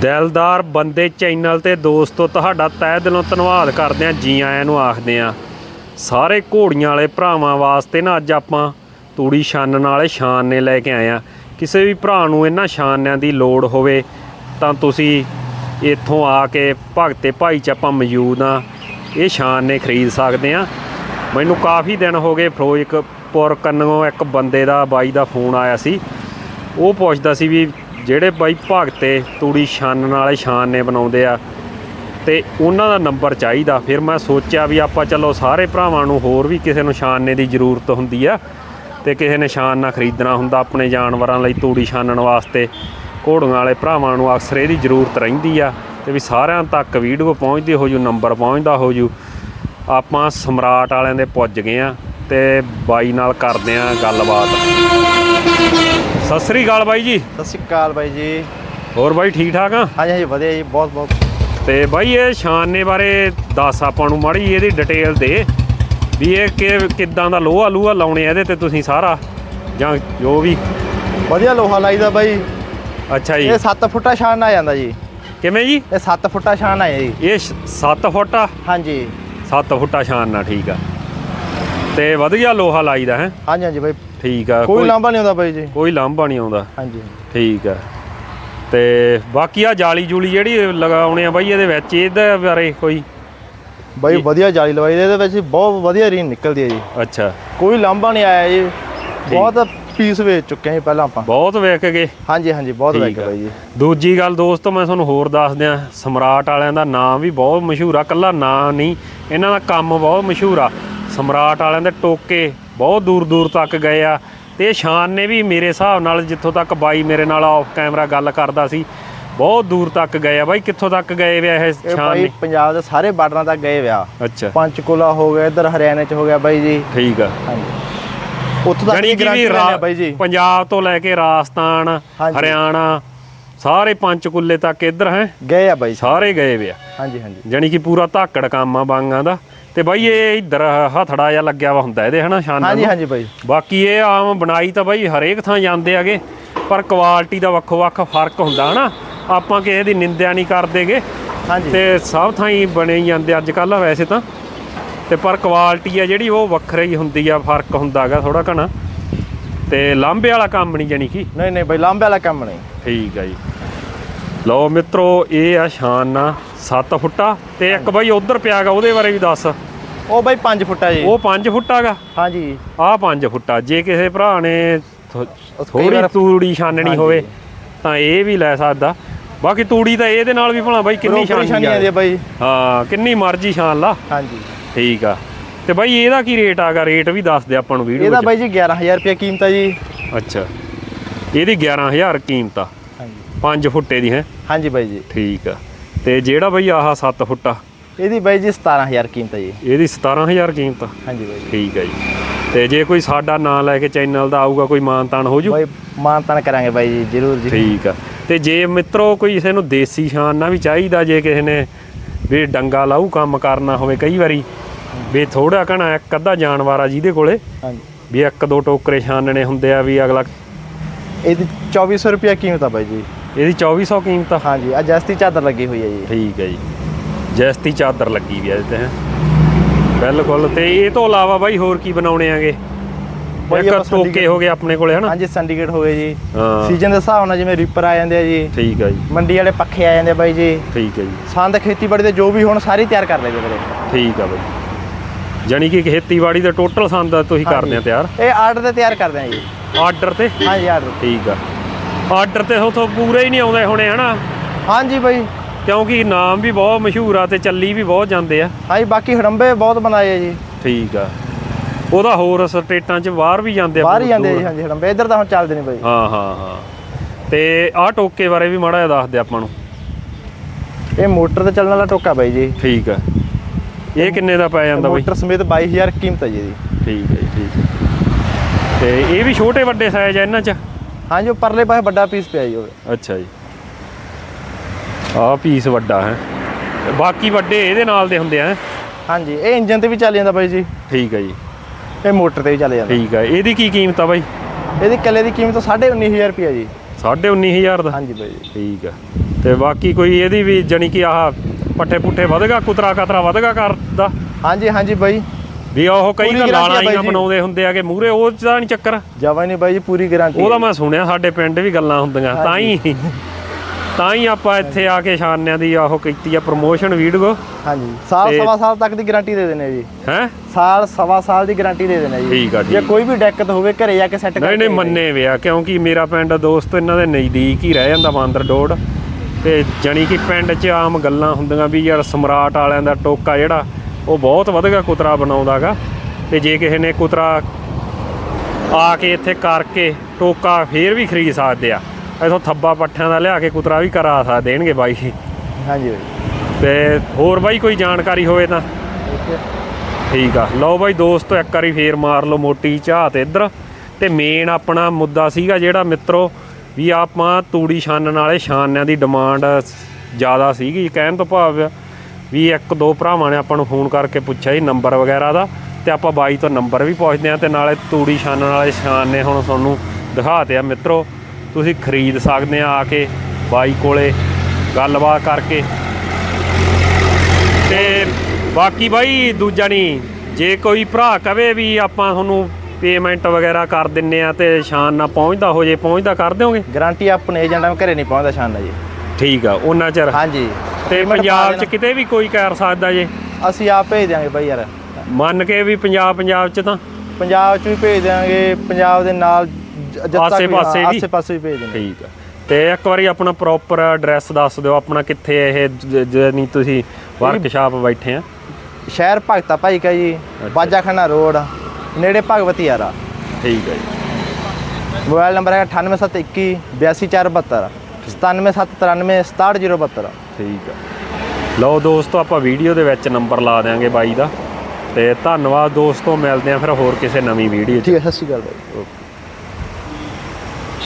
ਦਿਲਦਾਰ ਬੰਦੇ ਚੈਨਲ ਤੇ ਦੋਸਤੋ, ਤੁਹਾਡਾ ਤਹਿ ਦਿਲੋਂ ਧੰਨਵਾਦ ਕਰਦੇ ਆ ਜੀ ਆਇਆਂ ਨੂੰ ਆਖਦੇ ਆ ਸਾਰੇ ਘੋੜੀਆਂ ਵਾਲੇ ਭਰਾਵਾਂ ਵਾਸਤੇ ਨਾ ਅੱਜ ਆਪਾਂ ਤੂੜੀ ਛਾਨਣ ਵਾਲੇ ਛਾਨਣੇ ਲੈ ਕੇ ਆਏ ਆ ਕਿਸੇ ਵੀ ਭਰਾ ਨੂੰ ਇਹਨਾਂ ਛਾਨਿਆਂ ਦੀ ਲੋੜ ਹੋਵੇ, ਤਾਂ ਤੁਸੀਂ ਇੱਥੋਂ ਆ ਕੇ ਭਗਤੇ ਭਾਈ ਚ ਆਪਾਂ ਮੌਜੂਦ ਆ ਇਹ ਛਾਨ ਨੇ ਖਰੀਦ ਸਕਦੇ ਆ ਮੈਨੂੰ ਕਾਫੀ ਦਿਨ ਹੋ ਗਏ ਫਿਰੋਜ਼ਪੁਰ ਕੰਨੋਂ ਇੱਕ ਬੰਦੇ ਦਾ, ਬਾਈ ਦਾ ਫੋਨ ਆਇਆ ਸੀ। ਉਹ ਪੁੱਛਦਾ ਸੀ ਵੀ ਜਿਹੜੇ ਬਾਈ ਭਗਤੇ ਤੂੜੀ ਛਾਨਣ ਵਾਲੇ ਛਾਨਣੇ ਬਣਾਉਂਦੇ ਆ, ਤੇ ਉਹਨਾਂ ਦਾ ਨੰਬਰ ਚਾਹੀਦਾ। ਫਿਰ ਮੈਂ ਸੋਚਿਆ ਵੀ ਆਪਾਂ ਚਲੋ ਸਾਰੇ ਭਰਾਵਾਂ ਨੂੰ ਹੋਰ ਵੀ ਕਿਸੇ ਨੂੰ ਛਾਨਣੇ ਦੀ ਜ਼ਰੂਰਤ ਹੁੰਦੀ ਆ, ਤੇ ਕਿਸੇ ਨੇ ਛਾਨਣਾ ਖਰੀਦਣਾ ਹੁੰਦਾ ਆਪਣੇ ਜਾਨਵਰਾਂ ਲਈ ਤੂੜੀ ਛਾਨਣ ਵਾਸਤੇ। ਘੋੜੀਆਂ ਵਾਲੇ ਭਰਾਵਾਂ ਨੂੰ ਅਕਸਰ ਇਹਦੀ ਜ਼ਰੂਰਤ ਰਹਿੰਦੀ ਆ, ਤੇ ਵੀ ਸਾਰਿਆਂ ਤੱਕ ਵੀਡੀਓ ਪਹੁੰਚਦੀ ਹੋ ਜੂ, ਨੰਬਰ ਪਹੁੰਚਦਾ ਹੋ ਜੂ। ਆਪਾਂ ਸਮਰਾਟ ਵਾਲਿਆਂ ਦੇ ਪੁੱਜ ਗਏ ਆ ਤੇ ਬਾਈ ਨਾਲ ਕਰਦੇ ਆ ਗੱਲਬਾਤ। ਸਤਿ ਸ੍ਰੀ ਅਕਾਲ ਬਾਈ ਜੀ। ਸਤਿ ਸ਼੍ਰੀ ਅਕਾਲ ਬਾਈ ਜੀ। ਹੋਰ ਬਾਈ ਠੀਕ ਠਾਕ ਆ? ਹਾਂਜੀ ਹਾਂਜੀ ਵਧੀਆ ਜੀ ਬਹੁਤ ਬਹੁਤ। ਤੇ ਬਾਈ ਇਹ ਛਾਨਣੇ ਬਾਰੇ ਦੱਸ ਆਪਾਂ ਨੂੰ ਮਾੜੀ ਇਹਦੀ ਡਿਟੇਲ ਦੇ ਵੀ ਇਹ ਕਿ ਕਿੱਦਾਂ ਦਾ ਲੋਹਾ ਲੂਹਾ ਲਾਉਣੇ ਆ ਇਹਦੇ ਤੇ ਤੁਸੀਂ ਸਾਰਾ ਜਾਂ ਜੋ ਵੀ। ਵਧੀਆ ਲੋਹਾ ਲਾਈਦਾ ਬਾਈ। ਅੱਛਾ ਜੀ। ਇਹ 7 ਫੁੱਟਾ ਛਾਨ ਆ ਜਾਂਦਾ ਜੀ। ਕਿਵੇਂ ਜੀ? ਇਹ 7 ਫੁੱਟਾ ਛਾਨ ਆ ਜੀ। ਇਹ 7 ਫੁੱਟ? ਹਾਂਜੀ। 7 ਫੁੱਟਾ ਛਾਨਣਾ ਠੀਕ ਆ। ਤੇ ਵਧੀਆ ਲੋਹਾ ਲਾਈਦਾ ਹੈ? ਹਾਂਜੀ ਹਾਂਜੀ ਬਾਈ। ਠੀਕ ਆ ਕੋਈ ਲਾਂਭਾ ਨਹੀਂ ਆਉਂਦਾ ਬਾਈ ਜੀ। ਕੋਈ ਲਾਂਭਾ ਨਹੀਂ ਆਉਂਦਾ। ਹਾਂਜੀ। ਠੀਕ ਆ। ਤੇ ਬਾਕੀ ਆ ਜਾਲੀ ਜੂਲੀ ਜਿਹੜੀ ਲਗਾਉਣੇ ਆ ਬਾਈ ਇਹਦੇ ਵਿੱਚ ਇਹਦੇ ਬਾਰੇ ਕੋਈ? ਬਾਈ। ਵਧੀਆ ਜਾਲੀ ਲਵਾਈ ਦੇ ਇਹਦੇ ਵਿੱਚ ਬਹੁਤ ਵਧੀਆ ਰੀਨ ਨਿਕਲਦੀ ਹੈ ਜੀ। ਅੱਛਾ। ਕੋਈ ਲਾਂਭਾ ਨਹੀਂ ਆਇਆ ਜੀ। ਬਹੁਤ ਪੀਸ ਵੇਚ ਚੁੱਕੇ ਹਾਂ ਪਹਿਲਾਂ ਆਪਾਂ। ਬਹੁਤ ਵਿਕ ਗਏ ਹਾਂਜੀ ਹਾਂਜੀ ਬਹੁਤ ਵੇਚ। ਬਾਈ ਜੀ। ਦੂਜੀ ਗੱਲ ਦੋਸਤੋ ਮੈਂ ਤੁਹਾਨੂੰ ਹੋਰ ਦੱਸ ਦਿਆਂ ਸਮਰਾਟ ਵਾਲਿਆਂ ਦਾ ਨਾਮ ਵੀ ਬਹੁਤ ਮਸ਼ਹੂਰ ਆ ਕੱਲਾ ਨਾਂ ਨਹੀਂ ਇਹਨਾਂ ਦਾ ਕੰਮ ਬਹੁਤ ਮਸ਼ਹੂਰ ਆ। ਸਮਰਾਟ ਵਾਲਿਆਂ ਦੇ ਟੋਕੇ ਬਹੁਤ ਦੂਰ ਦੂਰ ਤੱਕ ਗਏ ਆ। ਤੇ ਸ਼ਾਨ ਨੇ ਵੀ ਮੇਰੇ ਹਿਸਾਬ ਨਾਲ ਜਿੱਥੋਂ ਤੱਕ ਬਾਈ ਮੇਰੇ ਨਾਲ ਆਫ ਕੈਮਰਾ ਗੱਲ ਕਰਦਾ ਸੀ ਬਹੁਤ ਦੂਰ ਤੱਕ ਗਏ ਆ। ਬਾਈ ਕਿੱਥੋਂ ਤੱਕ ਗਏ ਵੇ ਇਹ ਸ਼ਾਨ ਬਾਈ ਨੇ? ਪੰਜਾਬ ਦੇ ਸਾਰੇ ਬਾਰਡਰਾਂ ਤੱਕ ਗਏ ਵਿਆ ਅੱਛਾ। ਪੰਚਕੂਲਾ ਹੋ ਗਿਆ ਇੱਧਰ ਹਰਿਆਣੇ ਚ ਹੋ ਗਿਆ ਬਾਈ ਜੀ। ਠੀਕ ਆ। ਹਾਂਜੀ। ਉੱਥੋਂ ਤੱਕ ਗਾਰੰਟੀ ਬਾਈ ਜੀ। ਪੰਜਾਬ ਤੋਂ ਲੈ ਕੇ ਰਾਜਸਥਾਨ। ਹਰਿਆਣਾ ਸਾਰੇ ਪੰਚਕੁੱਲੇ ਤੱਕ ਇੱਧਰ ਹੈ? ਗਏ ਆ ਬਾਈ ਸਾਰੇ ਗਏ ਵੇ ਆ। ਹਾਂਜੀ ਹਾਂਜੀ। ਜਾਣੀ ਕਿ ਪੂਰਾ ਧਾਕੜ ਕੰਮ ਆ ਬਾਂਗਾਂ ਦਾ। ਤੇ ਬਾਈ ਇਹ ਇੱਧਰ ਹਥੜਾ ਜਿਹਾ ਲੱਗਿਆ ਵਾ ਹੁੰਦਾ ਇਹਦੇ ਹਨਾ ਸ਼ਾਨਾਂ ਹਾਂਜੀ ਹਾਂਜੀ ਬਾਈ। ਬਾਕੀ ਇਹ ਆਮ ਬਣਾਈ ਤਾਂ ਬਾਈ ਹਰੇਕ ਥਾਂ ਜਾਂਦੇ ਆਗੇ ਪਰ ਕੁਆਲਿਟੀ ਦਾ ਵੱਖੋ ਵੱਖ ਫ਼ਰਕ ਹੁੰਦਾ ਹਨਾ? ਆਪਾਂ ਕਿਸੇ ਦੀ ਨਿੰਦਿਆ ਨਹੀਂ ਕਰਦੇਗੇ। ਹਾਂਜੀ। ਤੇ ਸਭ ਥਾਂ ਹੀ ਬਣੇ ਹੀ ਜਾਂਦੇ ਅੱਜ ਕੱਲ ਵੈਸੇ ਤਾਂ। ਤੇ ਪਰ ਕੁਆਲਿਟੀ ਆ ਜਿਹੜੀ ਉਹ ਵੱਖਰੀ ਹੁੰਦੀ ਆ ਫ਼ਰਕ ਹੁੰਦਾਗਾ ਥੋੜਾ ਘਣਾ। ਤੇ ਲਾਂਬੇ ਵਾਲਾ ਕੰਮ ਨਹੀਂ ਜਾਣੀ ਕਿ? ਨਹੀਂ ਨਹੀਂ ਬਾਈ ਲਾਂਬੇ ਵਾਲਾ ਕੰਮ ਨਹੀਂ। ਠੀਕ ਆ ਜੀ। ਲਓ ਮਿੱਤਰੋ ਇਹ ਆ ਸ਼ਾਨਾ 7 ਫੁੱਟਾ ਤੇ ਇੱਕ ਬਾਈ ਉਧਰ ਪਿਆਗਾ ਉਹਦੇ ਬਾਰੇ ਵੀ ਦੱਸ। ਉਹ ਬਾਈ 5 ਫੁੱਟਾ ਜੀ। ਉਹ 5 ਫੁੱਟਾਗਾ ਹਾਂਜੀ। ਆਹ 5 ਫੁੱਟਾ ਜੇ ਕਿਸੇ ਭਰਾ ਨੇ ਥੋੜੀ ਤੂੜੀ ਛਾਨਣੀ। ਹੋਵੇ ਤਾਂ ਇਹ ਵੀ ਲੈ ਸਕਦਾ। ਬਾਕੀ ਤੂੜੀ ਤਾਂ ਇਹਦੇ ਨਾਲ ਵੀ ਭਲਾ ਬਾਈ ਕਿੰਨੀ ਕਿੰਨੀ ਛਾਨੀ ਆਉਂਦੀ ਆ ਬਾਈ। ਹਾਂ ਕਿੰਨੀ ਮਰਜ਼ੀ ਛਾਨ ਲਾ। ਹਾਂਜੀ। ਠੀਕ ਆ। ਤੇ ਬਾਈ ਇਹਦਾ ਕੀ ਰੇਟ ਆਗਾ? ਰੇਟ ਵੀ ਦੱਸ ਦੇ ਆਪਾਂ ਨੂੰ ਵੀਡੀਓ ਇਹਦਾ ਬਾਈ ਜੀ 11000 ਰੁਪਏ ਕੀਮਤ ਹੈ ਜੀ। ਅੱਛਾ। ਇਹਦੀ 11000 ਕੀਮਤ ਆ। ਹਾਂਜੀ। 5 ਫੁੱਟੇ ਦੀ ਹੈ। ਹਾਂਜੀ ਬਾਈ ਜੀ। ਠੀਕ ਆ। ਤੇ ਜਿਹੜਾ ਬਈ ਆਹ 7 ਫੁੱਟਾ ਇਹਦੀ ਬਾਈ ਜੀ 17000 ਕੀਮਤ ਹੈ ਜੀ। ਇਹਦੀ 17000 ਕੀਮਤ ਹਾਂਜੀ ਬਾਈ ਜੀ। ਠੀਕ ਆ ਜੀ। ਤੇ ਜੇ ਕੋਈ ਸਾਡਾ ਨਾਂ ਲੈ ਕੇ ਚੈਨਲ ਦਾ ਆਊਗਾ ਕੋਈ ਮਾਨ ਤਾਨ ਹੋ ਜੂ? ਬਾਈ ਮਾਨਤਾਨ ਕਰਾਂਗੇ ਬਾਈ ਜੀ ਜ਼ਰੂਰ ਜੀ। ਠੀਕ ਆ। ਤੇ ਜੇ ਮਿੱਤਰੋ ਕੋਈ ਕਿਸੇ ਨੂੰ ਦੇਸੀ ਸ਼ਾਨ ਨਾ ਵੀ ਚਾਹੀਦਾ ਜੇ ਕਿਸੇ ਨੇ ਵੀ ਡੰਗਾ ਲਾਊ ਕੰਮ ਕਰਨਾ ਹੋਵੇ ਕਈ ਵਾਰੀ ਵੀ ਥੋੜਾ ਘਣਾ ਇੱਕ ਅੱਧਾ ਜਾਨਵਰ ਆ ਜਿਹਦੇ ਕੋਲੇ ਹਾਂਜੀ। ਵੀ ਇੱਕ ਦੋ ਟੋਕਰੇ ਛਾਨਣੇ ਹੁੰਦੇ ਆ ਵੀ ਅਗਲਾ ਇਹਦੀ 2400 ਰੁਪਏ ਕੀਮਤ ਆ ਬਾਈ ਜੀ। ਇਹਦੀ 2400 ਕੀਮਤ ਆ। ਹਾਂਜੀ ਆ ਜਸਤੀ ਚਾਦਰ ਲੱਗੀ ਹੋਈ ਹੈ ਜੀ। ਠੀਕ ਹੈ ਜੀ। ਜੈਸਤੀ ਚਾਦਰ ਲੱਗੀ ਵੀ ਆ ਇਹਦੇ ਤੇ ਹੈਂ। ਬਿਲਕੁਲ ਤੇ ਇਹ ਤੋਂ ਇਲਾਵਾ ਬਾਈ ਹੋਰ ਕੀ ਬਣਾਉਣੇ ਆਗੇ? ਬਾਈ ਇੱਕ ਟੋਕੇ ਹੋ ਗਏ ਆਪਣੇ ਕੋਲੇ ਹਨਾ? ਹਾਂਜੀ ਸੰਡੀਕੇਟ ਹੋ ਗਏ ਜੀ। ਸੀਜ਼ਨ ਦੇ ਹਿਸਾਬ ਨਾਲ ਜਿਵੇਂ ਰੀਪਰ ਆ ਜਾਂਦੇ ਆ ਜੀ। ਠੀਕ ਹੈ ਜੀ। ਮੰਡੀ ਵਾਲੇ ਪੱਖੇ ਆ ਜਾਂਦੇ ਆ ਬਾਈ ਜੀ। ਠੀਕ ਹੈ ਜੀ। ਸੰਦ ਖੇਤੀਬਾੜੀ ਦੇ ਜੋ ਵੀ ਹੁਣ ਸਾਰੇ ਤਿਆਰ ਕਰ ਲਏ ਵੀਰੇ। ਠੀਕ ਆ ਬਾਈ। ਜਾਣੀ ਕਿ ਖੇਤੀਬਾੜੀ ਦਾ ਟੋਟਲ ਸੰਦ ਤੁਸੀਂ ਕਰਦੇ ਆ ਤਿਆਰ? ਇਹ ਆਰਡਰ ਤੇ ਤਿਆਰ ਕਰਦੇ ਆ ਜੀ। ਆਰਡਰ ਤੇ? ਹਾਂਜੀ ਆਰਡਰ ਠੀਕ ਆ। ਆਰਡਰ ਤੇ ਉਥੋਂ ਪੂਰੇ ਹੀ ਨਹੀਂ ਆਉਂਦੇ ਹੁਣੇ ਹਨਾ? ਹਾਂਜੀ ਬਾਈ। ਕਿਉਂਕਿ ਨਾਮ ਵੀ ਬਹੁਤ ਮਸ਼ਹੂਰ ਆ ਤੇ ਚੱਲੀ ਵੀ ਬਹੁਤ ਜਾਂਦੇ ਆ। ਹਾਂਜੀ ਬਾਕੀ ਹੜੰਬੇ ਬਹੁਤ ਬਣਾਏ ਆ ਜੀ। ਠੀਕ ਆ। ਉਹਦਾ ਹੋਰ ਸਟੇਟਾਂ 'ਚ ਬਾਹਰ ਵੀ ਜਾਂਦੇ ਆ ਬਾਹਰ ਹੀ ਜਾਂਦੇ ਆ ਦੂਰ। ਜੀ ਹਾਂਜੀ ਹੜੰਬੇ। ਇੱਧਰ ਤਾਂ ਹੁਣ ਚੱਲਦੇ ਨਹੀਂ ਬਾਈ। ਹਾਂ ਹਾਂ ਹਾਂ। ਤੇ ਆਹ ਟੋਕੇ ਬਾਰੇ ਵੀ ਮਾੜਾ ਜਿਹਾ ਦੱਸ ਦੇ ਆਪਾਂ ਨੂੰ। ਇਹ ਮੋਟਰ ਤੇ ਚੱਲਣ ਵਾਲਾ ਟੋਕਾ ਬਾਈ ਜੀ। ਠੀਕ ਆ। ਇਹ ਕਿੰਨੇ ਦਾ ਪੈ ਜਾਂਦਾ ਬਈ? ਮੋਟਰ ਸਮੇਤ 22000 ਕੀਮਤ ਹੈ ਜੀ ਇਹਦੀ। ਠੀਕ ਹੈ ਜੀ, ਠੀਕ ਹੈ ਤੇ ਇਹ ਵੀ ਛੋਟੇ ਵੱਡੇ ਸਾਈਜ਼ ਆ ਇਹਨਾਂ 'ਚ? ਹਾਂਜੀ ਉਹ ਪਰਲੇ ਪਾਸੇ ਵੱਡਾ ਪੀਸ ਪਿਆ ਜੀ ਉਹ। ਅੱਛਾ ਜੀ। ਆਹ ਪੀਸ ਵੱਡਾ ਹੈ। ਬਾਕੀ ਵੱਡੇ ਇਹਦੇ ਨਾਲ ਦੇ ਹੁੰਦੇ ਆ। ਹੈਂ? ਹਾਂਜੀ ਇਹ ਇੰਜਨ ਤੇ ਵੀ ਚੱਲ ਜਾਂਦਾ ਬਾਈ ਜੀ। ਠੀਕ ਹੈ ਜੀ। ਇਹ ਮੋਟਰ ਤੇ ਵੀ ਚੱਲ ਜਾਂਦਾ। ਠੀਕ ਹੈ ਇਹਦੀ ਕੀ ਕੀਮਤ ਆ ਬਾਈ? ਇਹਦੀ ਕੱਲੇ ਦੀ ਕੀਮਤ 19500 ਰੁਪਏ ਜੀ। 19500 ਦਾ? ਹਾਂਜੀ ਬਾਈ ਜੀ। ਠੀਕ ਆ ਤੇ ਬਾਕੀ ਕੋਈ ਇਹਦੀ ਵੀ ਜਾਣੀ ਕਿ ਆਹ ਪੱਠੇ ਪੁੱਠੇ ਵਧਗਾ ਕੁਤਰਾ ਕਤਰਾ ਵਧਗਾ ਕਰਦਾ ਹਾਂਜੀ ਹਾਂਜੀ ਬਾਈ। ਵੀ ਉਹ ਕਈ ਆ ਬਾਈ ਹੀ। ਬਣਾਉਂਦੇ ਹੁੰਦੇ ਆਗੇ ਮੂਰੇ ਉਹ ਚ ਨਹੀਂ ਚੱਕਰ। ਜਵਾ ਨਹੀਂ ਬਾਈ ਜੀ ਪੂਰੀ ਗਾਰੰਟੀ ਉਹਦਾ ਮੈਂ ਸੁਣਿਆ ਸਾਡੇ ਪਿੰਡ ਵੀ ਗੱਲਾਂ ਹੁੰਦੀਆਂ ਤਾਂ ਹੀ। ਤਾਂ ਹੀ ਆਪਾਂ ਇੱਥੇ ਆ ਕੇ ਛਾਨਿਆਂ ਦੀ ਆਹੋ ਕੀਤੀ ਆ ਪ੍ਰੋਮੋਸ਼ਨ ਵੀਡੀਓ ਹਾਂਜੀ। ਸਾਲ ਤੇ- ਸਵਾ ਸਾਲ ਤੱਕ ਦੀ ਗਾਰੰਟੀ ਦੇ ਦੇਣੇ ਜੀ। ਹੈ? ਸਾਲ ਸਵਾ ਸਾਲ ਦੀ ਗਾਰੰਟੀ ਦੇ ਦੇਣੇ ਜੀ। ਠੀਕ ਆ ਜੇ ਠੀਕ। ਕੋਈ ਵੀ ਦਿੱਕਤ ਹੋਵੇ ਘਰੇ ਜਾ ਕੇ ਸੈੱਟ ਨਹੀਂ ਨਹੀਂ ਮੰਨੇ ਵਿਆ ਕਿਉਂਕਿ ਮੇਰਾ ਪਿੰਡ ਦੋਸਤ ਇਹਨਾਂ ਦੇ ਨਜ਼ਦੀਕ ਹੀ ਰਹਿ ਜਾਂਦਾ ਬਾਂਦਰ ਡੋੜ ਤੇ ਜਣੀ ਕਿ ਪਿੰਡ 'ਚ ਆਮ ਗੱਲਾਂ ਹੁੰਦੀਆਂ ਵੀ ਯਾਰ ਸਮਰਾਟ ਵਾਲਿਆਂ ਦਾ ਟੋਕਾ ਜਿਹੜਾ ਉਹ ਬਹੁਤ ਵਧਗਾ ਕੁਤਰਾ ਬਣਾਉਂਦਾਗਾ। ਤੇ ਜੇ ਕਿਸੇ ਨੇ ਕੁਤਰਾ ਆ ਕੇ ਇੱਥੇ ਕਰਕੇ ਟੋਕਾ ਫੇਰ ਵੀ ਖਰੀਦ ਸਕਦੇ ਆ। ਇਥੋਂ ਥੱਬਾ ਪੱਠਿਆਂ ਦਾ ਲਿਆ ਕੇ ਕੁਤਰਾ ਵੀ ਕਰਾ ਸਕਦੇ ਦੇਣਗੇ ਬਾਈ। ਹਾਂਜੀ ਤੇ ਹੋਰ ਬਾਈ ਕੋਈ ਜਾਣਕਾਰੀ ਹੋਵੇ ਤਾਂ? ਠੀਕ ਆ। ਲਓ ਬਾਈ ਦੋਸਤੋ ਇੱਕ ਵਾਰੀ ਫੇਰ ਮਾਰ ਲਓ ਮੋਟੀ ਝਾਤ ਇੱਧਰ। ਤੇ ਮੇਨ ਆਪਣਾ ਮੁੱਦਾ ਸੀਗਾ ਜਿਹੜਾ ਮਿੱਤਰੋ ਵੀ ਆਪਾਂ ਤੂੜੀ ਛਾਨਣ ਵਾਲੇ ਛਾਨਿਆਂ ਦੀ ਡਿਮਾਂਡ ਜ਼ਿਆਦਾ ਸੀਗੀ ਕਹਿਣ ਤੋਂ ਭਾਵ ਵੀ ਇੱਕ ਦੋ ਭਰਾਵਾਂ ਨੇ ਆਪਾਂ ਨੂੰ ਫੋਨ ਕਰਕੇ ਪੁੱਛਿਆ ਸੀ ਨੰਬਰ ਵਗੈਰਾ ਦਾ ਤੇ ਆਪਾਂ ਬਾਈ ਤੋਂ ਨੰਬਰ ਵੀ ਪੁੱਛਦੇ ਆ ਤੇ ਨਾਲੇ ਤੂੜੀ ਛਾਨਣ ਵਾਲੇ ਛਾਨ ਨੇ ਹੁਣ ਤੁਹਾਨੂੰ ਦਿਖਾਤੇ ਆ ਮਿੱਤਰੋ। ਤੁਸੀਂ ਖਰੀਦ ਸਕਦੇ ਆ ਆ ਕੇ ਬਾਈ ਕੋਲੇ ਗੱਲਬਾਤ ਕਰਕੇ। ਤੇ ਬਾਕੀ ਬਾਈ ਦੂਜਾ ਨਹੀਂ ਜੇ ਕੋਈ ਭਰਾ ਕਵੇ ਵੀ ਆਪਾਂ ਤੁਹਾਨੂੰ ਪੇਮੈਂਟ ਵਗੈਰਾ ਕਰ ਦਿੰਨੇ ਆ ਤੇ ਸ਼ਾਨ ਨਾਲ ਪਹੁੰਚਦਾ ਹੋ ਜੇ ਪਹੁੰਚਦਾ ਕਰ ਦਿਓਗੇ? ਗਾਰੰਟੀ ਆਪਣੇ ਏਜੰਟਾਂ ਘਰੇ ਨਹੀਂ ਪਹੁੰਚਦਾ ਸ਼ਾਨ ਦਾ ਜੀ। ਠੀਕ ਆ ਉਹਨਾਂ ਚਿਰ। ਹਾਂਜੀ। ਤੇ ਪੰਜਾਬ 'ਚ। ਕਿਤੇ ਵੀ ਕੋਈ ਕਰ ਸਕਦਾ ਜੇ? ਅਸੀਂ ਆਪ ਭੇਜ ਦਿਆਂਗੇ ਬਾਈ ਯਾਰ। ਮੰਨ ਕੇ ਵੀ ਪੰਜਾਬ ਪੰਜਾਬ 'ਚ ਤਾਂ। ਪੰਜਾਬ ਚ ਵੀ ਭੇਜ ਦਿਆਂਗੇ ਪੰਜਾਬ ਦੇ ਨਾਲ ਆਸੇ-ਪਾਸੇ ਵੀ? ਆਸੇ ਪਾਸੇ ਵੀ? ਭੇਜ ਦਿਆਂਗੇ ਠੀਕ ਆ। ਤੇ ਇੱਕ ਵਾਰੀ ਆਪਣਾ ਪ੍ਰੋਪਰ ਐਡਰੈਸ ਦੱਸ ਦਿਓ ਆਪਣਾ ਕਿੱਥੇ ਇਹ ਜਨੀ ਤੁਸੀਂ ਵਰਕਸ਼ਾਪ ਬੈਠੇ ਆ। ਸ਼ਹਿਰ ਭਗਤਾ ਭਾਈ ਕਾ ਜੀ ਬਾਜਾਖਾਨਾ ਰੋਡ ਨੇੜੇ ਭਗਵਤੀ ਯਾਰਾ। ਠੀਕ ਆ ਜੀ। ਮੋਬਾਈਲ ਨੰਬਰ ਹੈ 98721 82472 97793 67072 ਠੀਕ ਆ। ਲਓ ਦੋਸਤੋ ਆਪਾਂ ਵੀਡੀਓ ਦੇ ਵਿੱਚ ਨੰਬਰ ਲਾ ਦਿਆਂਗੇ ਬਾਈ ਦਾ। ਤੇ ਧੰਨਵਾਦ ਦੋਸਤੋ ਮਿਲਦੇ ਆ ਫਿਰ ਹੋਰ ਕਿਸੇ ਨਵੀਂ ਵੀਡੀਓ 'ਚ। ਠੀਕ ਹੈ ਸਤਿ ਸ਼੍ਰੀ ਅਕਾਲ ਬਾਈ। ਓਕੇ।